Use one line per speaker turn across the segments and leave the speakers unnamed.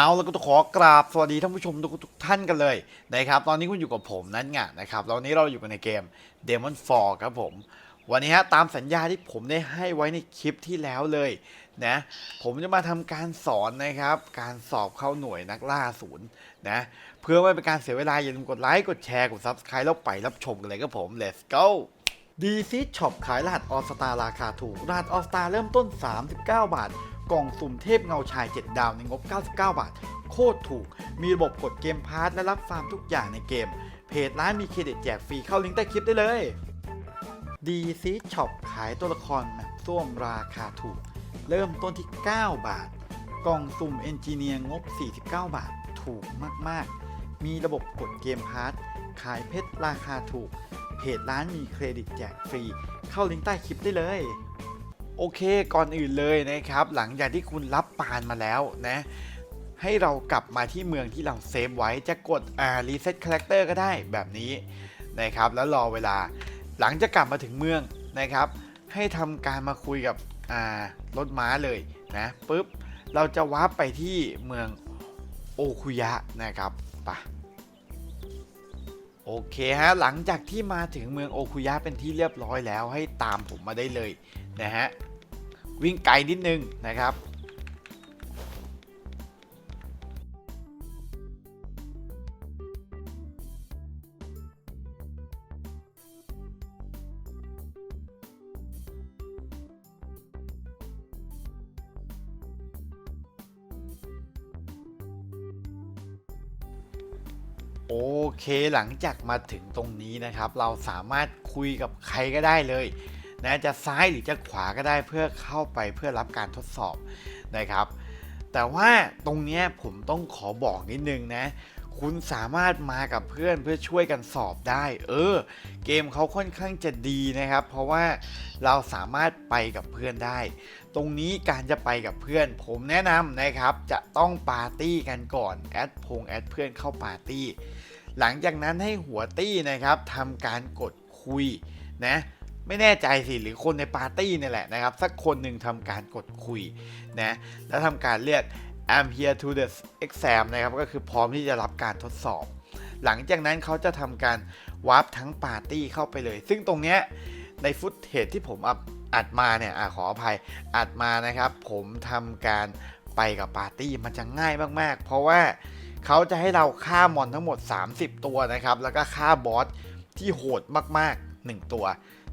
เอาแล้วก็ต้องขอกราบสวัสดีท่านผู้ชมทุกทุกท่านกันเลยนะครับตอนนี้คุณอยู่กับผมนั้นไงนะครับแล้ววันนี้เราอยู่กันในเกม Demon Fall ครับผม วันนี้ฮะตามสัญญาที่ผมได้ให้ไว้ในคลิปที่แล้วเลยนะผมจะมาทำการสอนนะครับ การสอบเข้าหน่วยนักล่าศูนย์นะเพื่อไม่เป็นการเสียเวลาอย่าลืมกดไลค์กดแชร์กด Subscribe แล้วไปรับชมกันเลยครับผม let's go ดีซีช็อปขายรหัสออสตาราคาถูกรหัสออสตาเริ่มต้น 39 บาท กล่องสุ่มเทพเงาชาย 7 ดาวในงบ 99 บาท โคตรถูก มีระบบกดเกมพาร์ทและรับฟาร์มทุกอย่างในเกม เพจร้านมีเครดิตแจกฟรีเข้าลิงก์ใต้คลิปได้เลย ดีซีช็อปขายตัวละครแมปส้วมราคาถูก เริ่มต้นที่ 9 บาท กล่องสุ่มเอนจิเนียร์งบ 49 บาท ถูกมากๆ มีระบบกดเกมพาร์ทขายเพชรราคาถูก เพจร้านมีเครดิตแจกฟรี เข้าลิงก์ใต้คลิปได้เลย โอเคก่อนอื่นเลยนะครับ หลังจากที่คุณรับปานมาแล้วนะให้เรากลับมาที่เมืองที่เราเซฟไว้จะกดอ่ารีเซ็ตคาแรคเตอร์ก็ได้แบบนี้นะครับแล้วรอเวลา หลังจากกลับมาถึงเมืองนะครับ ให้ทำการมาคุยกับอ่ารถม้าเลยนะปุ๊บเราจะวาร์ปไปที่เมืองโอคุยะนะครับไปะโอเคฮะหลังจากที่มาถึงเมืองโอคุยะเป็นที่เรียบร้อยแล้วให้ตามผมมาได้เลยนะฮะ วิ่งไกลนิดนึงนะครับโอเคหลังจากมาถึงตรงนี้นะครับ เราสามารถคุยกับใครก็ได้เลย นะจะซ้ายหรือจะขวาก็ได้เพื่อเข้าไปเพื่อรับการทดสอบนะครับ แต่ว่าตรงนี้ผมต้องขอบอกนิดนึงนะ คุณสามารถมากับเพื่อนเพื่อช่วยกันสอบได้ เออ เกมเขาค่อนข้างจะดีนะครับ เพราะว่าเราสามารถไปกับเพื่อนได้ ตรงนี้การจะไปกับเพื่อน ผมแนะนำนะครับ จะต้องปาร์ตี้กันก่อนแอดพงแอดเพื่อนเข้าปาร์ตี้หลังจากนั้นให้หัวตี้นะครับทำการกดคุยนะ ไม่แน่ใจสิหรือคนในปาร์ตี้นี่แหละนะครับ สักคนหนึ่งทำการกดคุยนะแล้วทำการเรียก I'm here to the exam นะครับ ก็คือพร้อมที่จะรับการทดสอบ หลังจากนั้นเขาจะทำการวาร์ปทั้งปาร์ตี้เข้าไปเลย ซึ่งตรงเนี้ยในฟุตเทจที่ผมอัดอัดมาเนี่ยอขออภัยอัดมานะครับ ผมทำการไปกับปาร์ตี้มันจะง่ายมาก ๆ เพราะว่าเขาจะให้เราฆ่ามอนทั้งหมด 30 ตัวนะครับ แล้วก็ฆ่าบอสที่โหดมากๆ 1 ตัว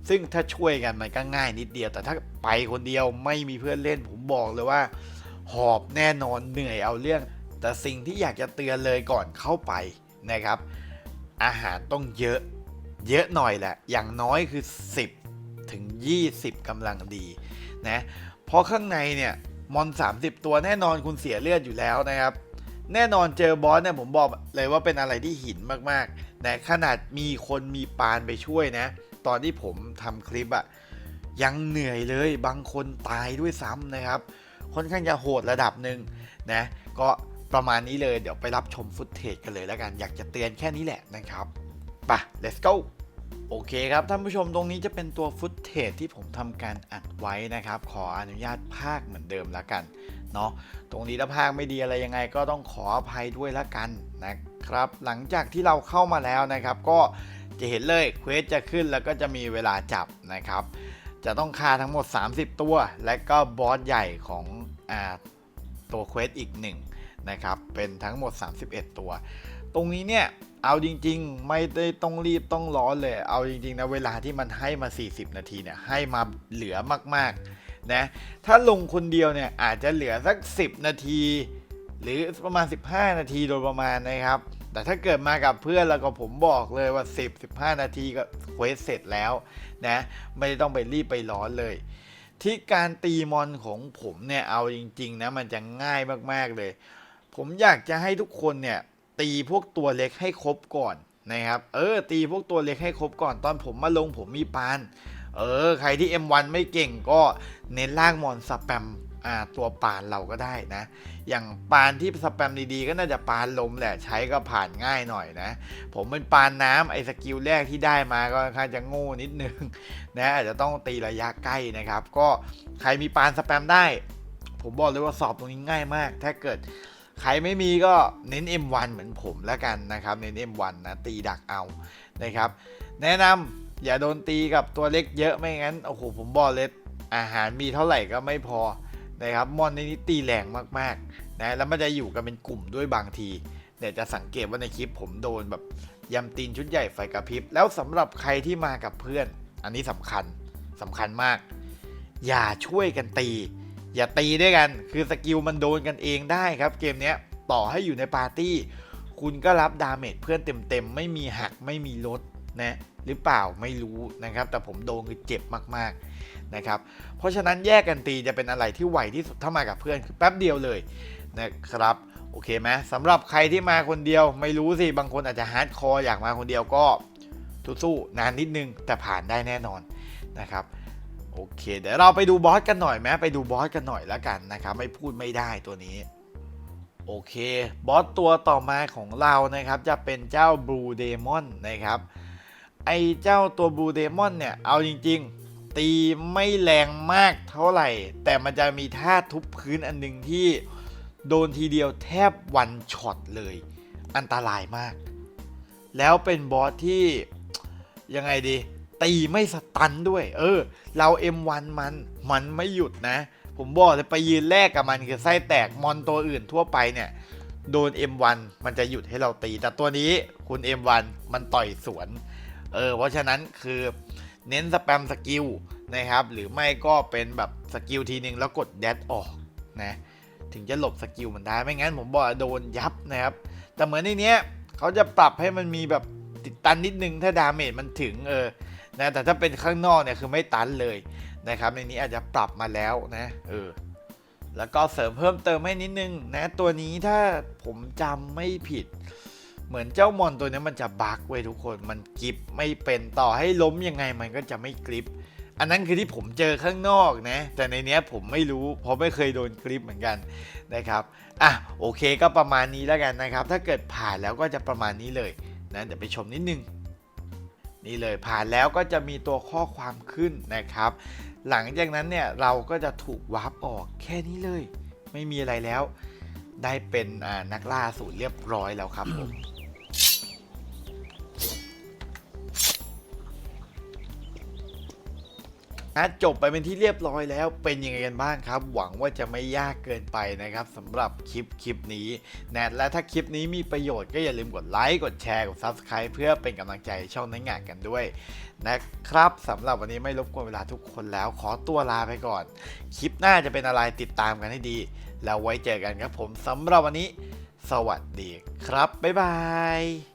ซึ่งถ้าช่วยกันมันก็ง่ายนิดเดียว แต่ถ้าไปคนเดียวไม่มีเพื่อนเล่น ผมบอกเลยว่า หอบแน่นอนเหนื่อยเอาเรื่อง แต่สิ่งที่อยากจะเตือนเลยก่อนเข้าไปนะครับ อาหารต้องเยอะเยอะหน่อยแหละ อย่างน้อยคือ 10 ถึง 20กำลังดีนะเพราะข้างในเนี่ยมอน 30 ตัวแน่นอนคุณเสียเลือดอยู่แล้วนะครับ แน่นอนเจอบอสเนี่ยผมบอกเลยว่าเป็นอะไรที่หินมากๆนะขนาดมีคนมีปานไปช่วยนะ ตอนที่ผมทำคลิปอะยังเหนื่อยเลยบางคนตายด้วยซ้ำนะครับ ค่อนข้างจะโหดระดับหนึ่งนะก็ประมาณนี้เลยเดี๋ยวไปรับชมฟุตเทจกันเลยแล้วกันอยากจะเตือนแค่นี้แหละนะครับไป let's go โอเคครับท่านผู้ชมตรงนี้จะเป็นตัวฟุตเทจที่ผมทำการอัดไว้นะครับ ขออนุญาตภาคเหมือนเดิมแล้วกันเนาะตรงนี้ถ้าภาคไม่ดีอะไรยังไงก็ต้องขออภัยด้วยละกันนะครับ หลังจากที่เราเข้ามาแล้วนะครับ ก็ จะเห็นเลยเควสจะขึ้นแล้วก็จะมีเวลาจับนะครับ จะต้องฆ่าทั้งหมด 30 ตัว และก็บอสใหญ่ของอตัวเควสอีกหนึ่งนะครับเป็นทั้งหมด 31 ตัว ตรงนี้เนี่ยเอาจริงๆ ไม่ได้ต้องรีบต้องร้อนเลย เอาจริงๆนะเวลาที่มันให้มา 40 นาทีเนี่ยให้มาเหลือมากๆนะถ้าลงคนเดียวเนี่ยอาจจะเหลือสัก 10 นาที หรือประมาณ 15 นาทีโดยประมาณนะครับ แต่ถ้าเกิดมากับเพื่อนแล้วก็ผมบอกเลยว่า 10-15 นาทีก็เควสเสร็จแล้วนะไม่ต้องไปรีบไปร้อนเลย ที่การตีมอนของผมเนี่ยเอาจริงๆนะมันจะง่ายมากๆเลย ผมอยากจะให้ทุกคนเนี่ยตีพวกตัวเล็กให้ครบก่อนนะครับ เออ ตีพวกตัวเล็กให้ครบก่อนตอนผมมาลงผมมีปาน เออ ใครที่ M1 ไม่เก่งก็เน้นล่างมอนสแปม ตัวปานเราก็ได้นะ อย่างปานที่สแปมดีๆ ก็น่าจะปานลมแหละใช้ก็ผ่านง่ายหน่อยนะ ผมเป็นปานน้ำไอ้สกิลแรกที่ได้มาก็ค่อนข้างจะโง่นิดนึงนะอาจจะต้องตีระยะใกล้นะครับ ก็ใครมีปานสแปมได้ ผมบอกเลยว่าสอบตรงนี้ง่ายมาก ถ้าเกิดใครไม่มีก็เน้น M1 เหมือนผมแล้วกันนะครับเน้น M1 นะตีดักเอานะครับ แนะนำอย่าโดนตีกับตัวเล็กเยอะไม่งั้นโอ้โหผมบอกเลยอาหารมีเท่าไหร่ก็ไม่พอ นะครับมอนในนี้ตีแรงมากๆนะแล้วมันจะอยู่กันเป็นกลุ่มด้วยบางทีเดี๋ยวจะสังเกตว่าในคลิปผมโดนแบบยำตีนชุดใหญ่ไฟกระพริบ แล้วสำหรับใครที่มากับเพื่อน อันนี้สำคัญสำคัญมาก อย่าช่วยกันตี อย่าตีด้วยกัน คือสกิลมันโดนกันเองได้ครับ เกมนี้ต่อให้อยู่ในปาร์ตี้ คุณก็รับดาเมจเพื่อนเต็มๆ ไม่มีหักไม่มีลดนะหรือเปล่าไม่รู้นะครับ แต่ผมโดนคือเจ็บมากๆ นะครับ เพราะฉะนั้นแยกกันตีจะเป็นอะไรที่ไวที่สุดถ้ามากับเพื่อนคือแป๊บเดียวเลยนะครับโอเคไหมสำหรับใครที่มาคนเดียวไม่รู้สิบางคนอาจจะฮาร์ดคอร์อยากมาคนเดียวก็สู้ๆนานนิดนึงแต่ผ่านได้แน่นอนนะครับโอเค เดี๋ยวเราไปดูบอสกันหน่อยไหมไปดูบอสกันหน่อยแล้วกันนะครับไม่พูดไม่ได้ตัวนี้โอเคบอสตัวต่อมาของเรานะครับจะเป็นเจ้าบลูเดมอนนะครับไอเจ้าตัวบลูเดมอนเนี่ยเอาจริง ๆ ตีไม่แรงมากเท่าไหร่ แต่มันจะมีท่าทุบพื้นอันหนึ่งที่โดนทีเดียวแทบวันช็อตเลย อันตรายมาก แล้วเป็นบอสที่ยังไงดี ตีไม่สตันด้วย เออ เรา M1 มันมันไม่หยุดนะ ผมบอกเลยไปยืนแลกกับมันคือไส้แตกมอนตัวอื่นทั่วไปเนี่ยโดน M1 มันจะหยุดให้เราตี แต่ตัวนี้คุณ M1 มันต่อยสวน เออ เพราะฉะนั้นคือ เน้นสแปมสกิลนะครับ หรือไม่ก็เป็นแบบสกิลทีนึงแล้วกดแดดออกนะถึงจะหลบสกิลมันได้ไม่งั้นผมบอกโดนยับนะครับ แต่เหมือนในนี้เขาจะปรับให้มันมีแบบติดตันนิดนึงถ้าดาเมจมันถึงเออนะแต่ถ้าเป็นข้างนอกเนี่ยคือไม่ตันเลยนะครับ ในนี้อาจจะปรับมาแล้วนะเออแล้วก็เสริมเพิ่มเติมให้นิดนึงนะตัวนี้ถ้าผมจำไม่ผิด เหมือนเจ้ามอนตัวนี้มันจะบั๊กไว้ยทุกคนมันกริปไม่เป็นต่อให้ล้มยังไงมันก็จะไม่กริป อันนั้นคือที่ผมเจอข้างนอกนะ แต่ในเนี้ยผมไม่รู้เพราะไม่เคยโดนกริปเหมือนกันนะครับอะโอเคก็ประมาณนี้แล้วกันนะครับ ถ้าเกิดผ่านแล้วก็จะประมาณนี้เลยนะเดี๋ยวไปชมนิดนึงนี่เลยผ่านแล้วก็จะมีตัวข้อความขึ้นนะครับ หลังจากนั้นเนี่ยเราก็จะถูกวาร์ปออกแค่นี้เลย ไม่มีอะไรแล้ว ได้เป็นนักล่าสูตรเรียบร้อยแล้วครับผม นะจบไปเป็นที่เรียบร้อยแล้วเป็นยังไงกันบ้างครับ หวังว่าจะไม่ยากเกินไปนะครับสำหรับคลิปคลิปนี้แนะและถ้าคลิปนี้มีประโยชน์ก็อย่าลืมกดไลค์กดแชร์กด Subscribe เพื่อเป็นกำลังใจช่องนังงานกันด้วยนะครับสำหรับวันนี้ไม่รบกวนเวลาทุกคนแล้วขอตัวลาไปก่อน คลิปหน้าจะเป็นอะไรติดตามกันให้ดี แล้วไว้เจอกันครับผมสำหรับวันนี้ สวัสดีครับบ๊ายบาย